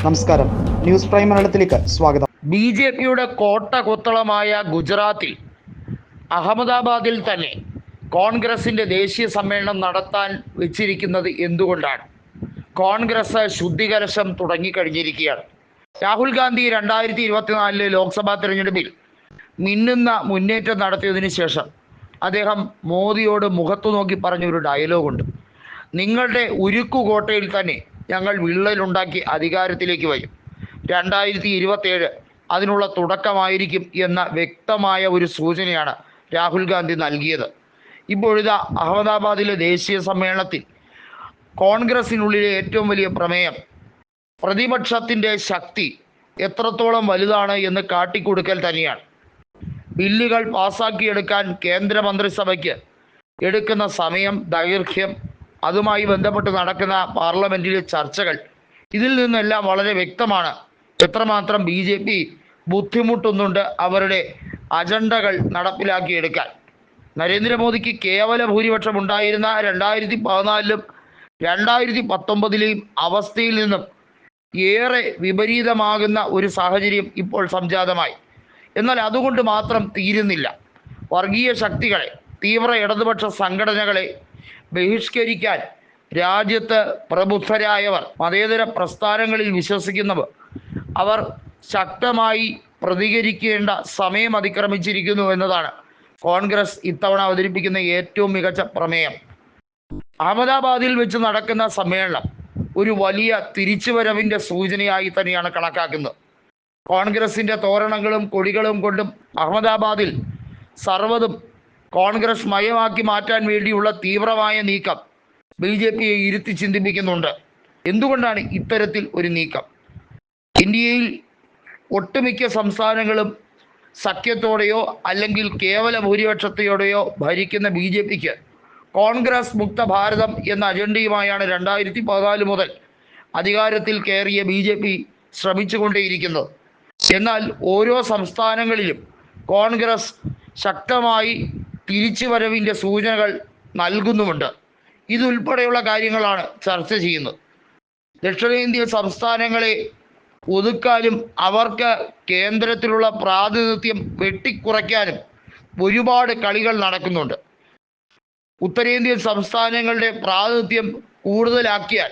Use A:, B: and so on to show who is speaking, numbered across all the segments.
A: നമസ്കാരം. News prime മലയാളത്തിലേക്ക് സ്വാഗതം.
B: ബി ജെ പിയുടെ കോട്ട കൊത്തളമായ ഗുജറാത്തിൽ അഹമ്മദാബാദിൽ തന്നെ കോൺഗ്രസിന്റെ ദേശീയ സമ്മേളനം നടത്താൻ വെച്ചിരിക്കുന്നത് എന്തുകൊണ്ടാണ്? കോൺഗ്രസ് ശുദ്ധികലശം തുടങ്ങിക്കഴിഞ്ഞിരിക്കുകയാണ്. രാഹുൽ ഗാന്ധി രണ്ടായിരത്തി ഇരുപത്തിനാലിലെ ലോക്സഭാ തെരഞ്ഞെടുപ്പിൽ മിന്നുന്ന മുന്നേറ്റം നടത്തിയതിനു ശേഷം അദ്ദേഹം മോദിയോട് മുഖത്തു നോക്കി പറഞ്ഞൊരു ഡയലോഗുണ്ട്. നിങ്ങളുടെ ഉരുക്കുകോട്ടയിൽ തന്നെ ഞങ്ങൾ വിള്ളലുണ്ടാക്കി അധികാരത്തിലേക്ക് വരും. രണ്ടായിരത്തി ഇരുപത്തേഴ് അതിനുള്ള തുടക്കമായിരിക്കും എന്ന വ്യക്തമായ ഒരു സൂചനയാണ് രാഹുൽ ഗാന്ധി നൽകിയത്. ഇപ്പോഴിതാ അഹമ്മദാബാദിലെ ദേശീയ സമ്മേളനത്തിൽ കോൺഗ്രസിനുള്ളിലെ ഏറ്റവും വലിയ പ്രമേയം പ്രതിപക്ഷത്തിന്റെ ശക്തി എത്രത്തോളം വലുതാണ് എന്ന് കാട്ടിക്കൊടുക്കൽ തന്നെയാണ്. ബില്ലുകൾ പാസാക്കിയെടുക്കാൻ കേന്ദ്രമന്ത്രിസഭയ്ക്ക് എടുക്കുന്ന സമയം ദൈർഘ്യം അതുമായി ബന്ധപ്പെട്ട് നടക്കുന്ന പാർലമെന്റിലെ ചർച്ചകൾ ഇതിൽ നിന്നെല്ലാം വളരെ വ്യക്തമാണ്. എത്രമാത്രം ബി ജെ പി ബുദ്ധിമുട്ടുന്നുണ്ട് അവരുടെ അജണ്ടകൾ നടപ്പിലാക്കിയെടുക്കാൻ. നരേന്ദ്രമോദിക്ക് കേവല ഭൂരിപക്ഷം ഉണ്ടായിരുന്ന രണ്ടായിരത്തി പതിനാലിലും രണ്ടായിരത്തി പത്തൊമ്പതിലെയും അവസ്ഥയിൽ നിന്നും ഏറെ വിപരീതമാകുന്ന ഒരു സാഹചര്യം ഇപ്പോൾ സംജാതമായി. എന്നാൽ അതുകൊണ്ട് മാത്രം തീരുന്നില്ല. വർഗീയ ശക്തികളെ തീവ്ര ഇടതുപക്ഷ സംഘടനകളെ ബഹിഷ്കരിക്കാൻ രാജ്യത്ത് പ്രബുദ്ധരായവർ മതേതര പ്രസ്ഥാനങ്ങളിൽ വിശ്വസിക്കുന്നവർ അവർ ശക്തമായി പ്രതികരിക്കേണ്ട സമയം അതിക്രമിച്ചിരിക്കുന്നു എന്നതാണ് കോൺഗ്രസ് ഇത്തവണ അവതരിപ്പിക്കുന്ന ഏറ്റവും മികച്ച പ്രമേയം. അഹമ്മദാബാദിൽ വെച്ച് നടക്കുന്ന സമ്മേളനം ഒരു വലിയ തിരിച്ചുവരവിന്റെ സൂചനയായി തന്നെയാണ് കണക്കാക്കുന്നത്. കോൺഗ്രസിന്റെ തോരണങ്ങളും കൊടികളും കൊണ്ടും അഹമ്മദാബാദിൽ സർവതും കോൺഗ്രസ് മയമാക്കി മാറ്റാൻ വേണ്ടിയുള്ള തീവ്രമായ നീക്കം ബി ജെ പിയെ ഇരുത്തി ചിന്തിപ്പിക്കുന്നുണ്ട്. എന്തുകൊണ്ടാണ് ഇത്തരത്തിൽ ഒരു നീക്കം? ഇന്ത്യയിൽ ഒട്ടുമിക്ക സംസ്ഥാനങ്ങളും സഖ്യത്തോടെയോ അല്ലെങ്കിൽ കേവല ഭൂരിപക്ഷത്തോടെയോ ഭരിക്കുന്ന ബി ജെ പിക്ക് കോൺഗ്രസ് മുക്ത ഭാരതം എന്ന അജണ്ടയുമായാണ് രണ്ടായിരത്തി പതിനാല് മുതൽ അധികാരത്തിൽ കയറിയ ബി ജെ പി ശ്രമിച്ചുകൊണ്ടേയിരിക്കുന്നത്. എന്നാൽ ഓരോ സംസ്ഥാനങ്ങളിലും കോൺഗ്രസ് ശക്തമായി തിരിച്ചുവരവിന്റെ സൂചനകൾ നൽകുന്നുമുണ്ട്. ഇതുൾപ്പെടെയുള്ള കാര്യങ്ങളാണ് ചർച്ച ചെയ്യുന്നത്. ദക്ഷിണേന്ത്യൻ സംസ്ഥാനങ്ങളെ ഒതുക്കാനും അവർക്ക് കേന്ദ്രത്തിലുള്ള പ്രാതിനിധ്യം വെട്ടിക്കുറയ്ക്കാനും ഒരുപാട് കളികൾ നടക്കുന്നുണ്ട്. ഉത്തരേന്ത്യൻ സംസ്ഥാനങ്ങളുടെ പ്രാതിനിധ്യം കൂടുതലാക്കിയാൽ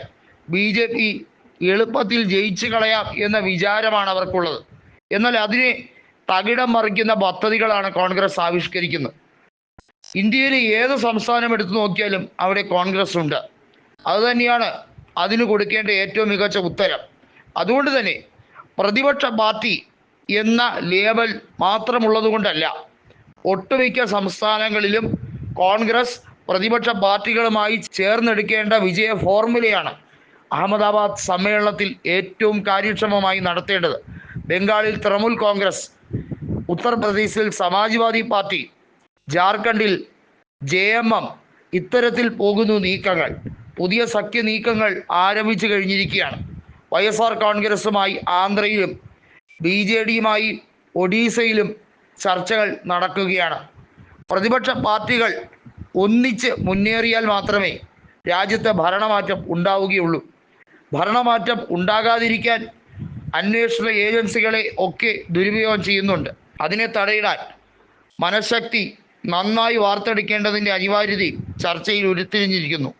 B: ബി ജെ പി എളുപ്പത്തിൽ ജയിച്ചു കളയാം എന്ന വിചാരമാണ് അവർക്കുള്ളത്. എന്നാൽ അതിനെ തകിടം മറിക്കുന്ന പദ്ധതികളാണ് കോൺഗ്രസ് ആവിഷ്കരിക്കുന്നത്. ഇന്ത്യയിലെ ഏത് സംസ്ഥാനം എടുത്തു നോക്കിയാലും അവിടെ കോൺഗ്രസ് ഉണ്ട്. അതുതന്നെയാണ് അതിന് കൊടുക്കേണ്ട ഏറ്റവും മികച്ച ഉത്തരം. അതുകൊണ്ട് തന്നെ പ്രതിപക്ഷ പാർട്ടി എന്ന ലേബൽ മാത്രമുള്ളത് കൊണ്ടല്ല ഒട്ടുമിക്ക സംസ്ഥാനങ്ങളിലും കോൺഗ്രസ് പ്രതിപക്ഷ പാർട്ടികളുമായി ചേർന്നെടുക്കേണ്ട വിജയ ഫോർമുലയാണ് അഹമ്മദാബാദ് സമ്മേളനത്തിൽ ഏറ്റവും കാര്യക്ഷമമായി നടത്തേണ്ടത്. ബംഗാളിൽ തൃണമൂൽ കോൺഗ്രസ് ഉത്തർപ്രദേശിൽ സമാജ്വാദി പാർട്ടി ജാർഖണ്ഡിൽ ജെ എം എം ഇത്തരത്തിൽ പോകുന്നു നീക്കങ്ങൾ. പുതിയ സഖ്യ നീക്കങ്ങൾ ആരംഭിച്ചു കഴിഞ്ഞിരിക്കുകയാണ്. വൈ എസ് ആർ കോൺഗ്രസുമായി ആന്ധ്രയിലും ബി ജെ ഡിയുമായി ഒഡീസയിലും ചർച്ചകൾ നടക്കുകയാണ്. പ്രതിപക്ഷ പാർട്ടികൾ ഒന്നിച്ച് മുന്നേറിയാൽ മാത്രമേ രാജ്യത്തെ ഭരണമാറ്റം ഉണ്ടാവുകയുള്ളൂ. ഭരണമാറ്റം ഉണ്ടാകാതിരിക്കാൻ അന്വേഷണ ഏജൻസികളെ ഒക്കെ ദുരുപയോഗം ചെയ്യുന്നുണ്ട്. അതിനെ തടയിടാൻ മനഃശക്തി നന്നായി വാർത്തെടുക്കേണ്ടതിന്റെ അനിവാര്യതയും ചർച്ചയിൽ ഉരുത്തിരിഞ്ഞിരിക്കുന്നു.